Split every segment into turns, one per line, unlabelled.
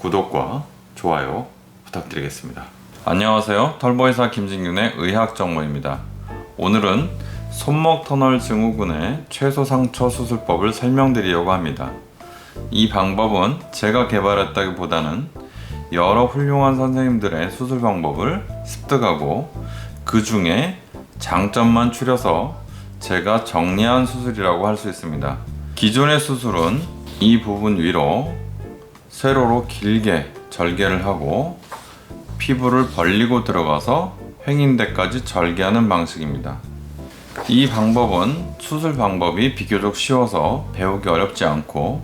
구독과 좋아요 부탁드리겠습니다. 안녕하세요. 털보이사 김진균의 의학 정보입니다. 오늘은 손목 터널 증후군의 최소 상처 수술법을 설명드리려고 합니다. 이 방법은 제가 개발했다기보다는 여러 훌륭한 선생님들의 수술 방법을 습득하고 그 중에 장점만 추려서 제가 정리한 수술이라고 할 수 있습니다. 기존의 수술은 이 부분 위로 세로로 길게 절개를 하고 피부를 벌리고 들어가서 횡인대까지 절개하는 방식입니다. 이 방법은 수술 방법이 비교적 쉬워서 배우기 어렵지 않고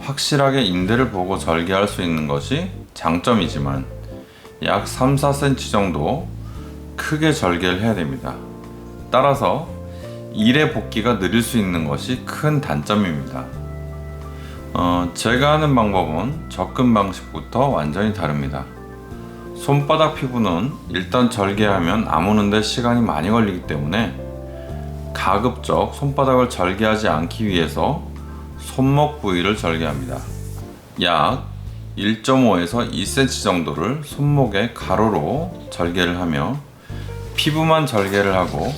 확실하게 인대를 보고 절개할 수 있는 것이 장점이지만 약 3, 4cm 정도 크게 절개를 해야 됩니다. 따라서 일의 복귀가 느릴 수 있는 것이 큰 단점입니다. 어, 제가 하는 방법은 접근 방식부터 완전히 다릅니다. 손바닥 피부는 일단 절개하면 아무는데 시간이 많이 걸리기 때문에 가급적 손바닥을 절개하지 않기 위해서 손목 부위를 절개합니다. 약 1.5에서 2cm 정도를 손목에 가로로 절개를 하며 피부만 절개를 하고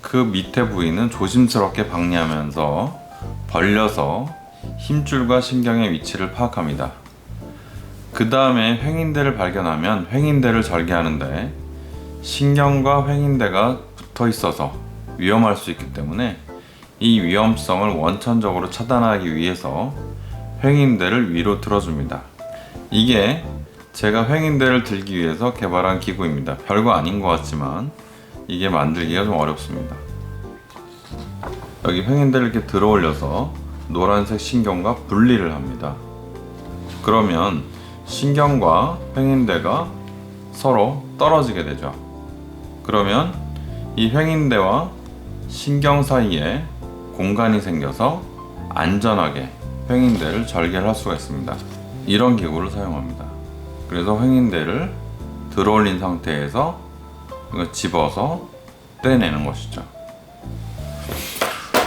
그 밑에 부위는 조심스럽게 박리하면서 벌려서 힘줄과 신경의 위치를 파악합니다. 그 다음에 횡인대를 발견하면 횡인대를 절개하는데 신경과 횡인대가 붙어 있어서 위험할 수 있기 때문에 이 위험성을 원천적으로 차단하기 위해서 횡인대를 위로 들어줍니다. 이게 제가 횡인대를 들기 위해서 개발한 기구입니다. 별거 아닌 것 같지만 이게 만들기가 좀 어렵습니다. 여기 횡인대를 이렇게 들어 올려서 노란색 신경과 분리를 합니다. 그러면 신경과 횡인대가 서로 떨어지게 되죠. 그러면 이 횡인대와 신경 사이에 공간이 생겨서 안전하게 횡인대를 절개를 할 수가 있습니다. 이런 기구를 사용합니다. 그래서 횡인대를 들어 올린 상태에서 집어서 떼내는 것이죠.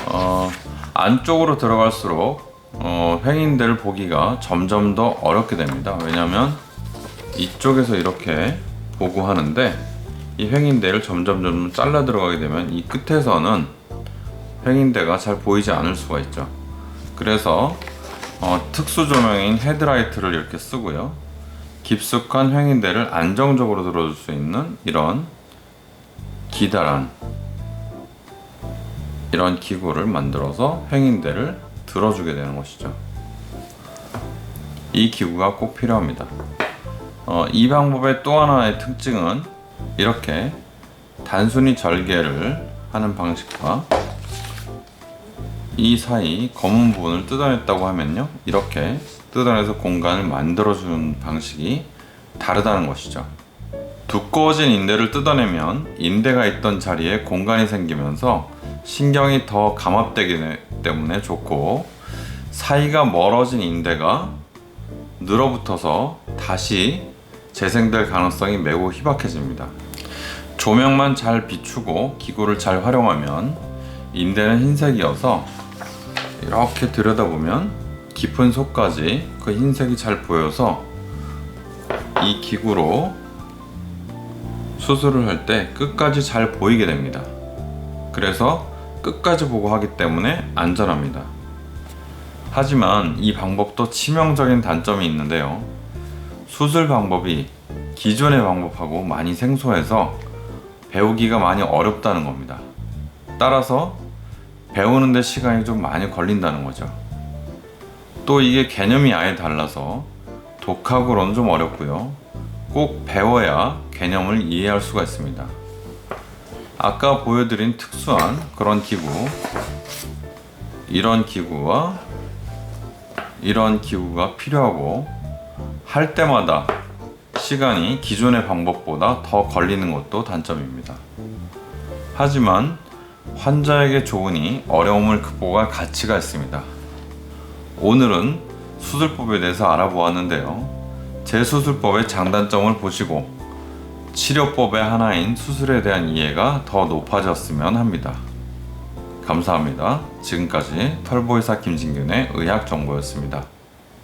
어, 안쪽으로 들어갈수록 어, 횡인대를 보기가 점점 더 어렵게 됩니다. 왜냐하면 이쪽에서 이렇게 보고 하는데 이 횡인대를 점점 점 잘라 들어가게 되면 이 끝에서는 횡인대가 잘 보이지 않을 수가 있죠. 그래서 어, 특수 조명인 헤드라이트를 이렇게 쓰고요. 깊숙한 횡인대를 안정적으로 들어줄 수 있는 이런 기다란 이런 기구를 만들어서 횡인대를 들어주게 되는 것이죠. 이 기구가 꼭 필요합니다. 어, 이 방법의 또 하나의 특징은 이렇게 단순히 절개를 하는 방식과 이 사이 검은 부분을 뜯어냈다고 하면요. 이렇게 뜯어내서 공간을 만들어주는 방식이 다르다는 것이죠. 두꺼워진 인대를 뜯어내면 인대가 있던 자리에 공간이 생기면서 신경이 더 감압되기 때문에 좋고 사이가 멀어진 인대가 늘어붙어서 다시 재생될 가능성이 매우 희박해집니다. 조명만 잘 비추고 기구를 잘 활용하면 인대는 흰색이어서 이렇게 들여다보면 깊은 속까지 그 흰색이 잘 보여서 이 기구로 수술을 할 때 끝까지 잘 보이게 됩니다. 그래서 끝까지 보고 하기 때문에 안전합니다. 하지만 이 방법도 치명적인 단점이 있는데요. 수술 방법이 기존의 방법하고 많이 생소해서 배우기가 많이 어렵다는 겁니다. 따라서 배우는데 시간이 좀 많이 걸린다는 거죠. 또 이게 개념이 아예 달라서 독학으로는 좀 어렵고요. 꼭 배워야 개념을 이해할 수가 있습니다. 아까 보여드린 특수한 그런 기구, 이런 기구와 이런 기구가 필요하고 할 때마다 시간이 기존의 방법보다 더 걸리는 것도 단점입니다. 하지만 환자에게 좋으니 어려움을 극복할 가치가 있습니다. 오늘은 수술법에 대해서 알아보았는데요. 제 수술법의 장단점을 보시고 치료법의 하나인 수술에 대한 이해가 더 높아졌으면 합니다. 감사합니다. 지금까지 털보이사 김진균의 의학 정보였습니다.